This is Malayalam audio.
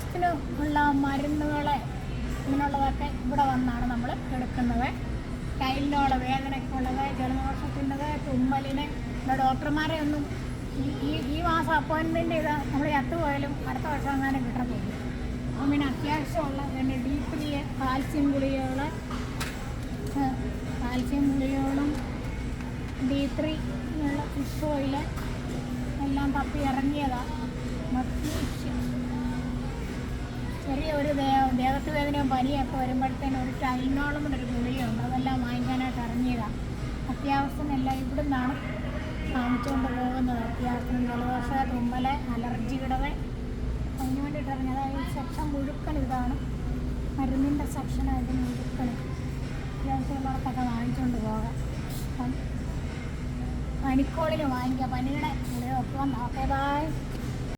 നമുക്ക് ഉള്ള മരുന്നുകളെ ഇങ്ങനെയുള്ളതൊക്കെ ഇവിടെ വന്നാണ് നമ്മൾ എടുക്കുന്നത്. കയ്യിലുള്ള വേദനയ്ക്കുള്ളത് ജലദോഷത്തിന്റെത് തുമ്മലിന്. ഡോക്ടർമാരെ ഒന്നും ഈ- ഈ മാസം അപ്പോയിൻമെന്റ് ചെയ്ത് നമ്മൾ ചത്തുപോയാലും അടുത്ത വർഷം അങ്ങനെ അപ്പം പിന്നെ അത്യാവശ്യമുള്ള പിന്നെ ഡി ത്രീ കാൽസ്യം ഗുളികകൾ കാൽസ്യം ഗുളികകളും ഡി ത്രീ ഫിഷ് ഓയിൽ എല്ലാം തപ്പി ഇറങ്ങിയതാണ് ചെറിയ ഒരു ദേഹത്ത് വേദനയും പനിയൊക്കെ വരുമ്പോഴത്തേനും ഒരു ടൈനോളം എന്നൊരു ഒരു ഗുളികയുണ്ട് അതെല്ലാം വാങ്ങിക്കാനായിട്ട് ഇറങ്ങിയതാണ് അത്യാവശ്യം എല്ലാം ഇവിടെ നിന്നാണ് കാണിച്ചുകൊണ്ട് പോകുന്നത്. അത്യാവശ്യം ജലദോഷ തുമ്മൽ അലർജിയുടെ അതിന് വേണ്ടിയിട്ട് ഇറങ്ങിയത് ഈ സെക്ഷൻ മുഴുക്കൻ ഇതാണ്. മരുന്നിന്റെ സെക്ഷനായിട്ട് മുഴുക്കൻ. അത്യാവശ്യമുള്ളവർക്കൊക്കെ വാങ്ങിച്ചുകൊണ്ട് പോകാം. അപ്പം പനിക്കോളിന് വാങ്ങിക്കാം. പനിയുടെ ഗുളിക ബായ്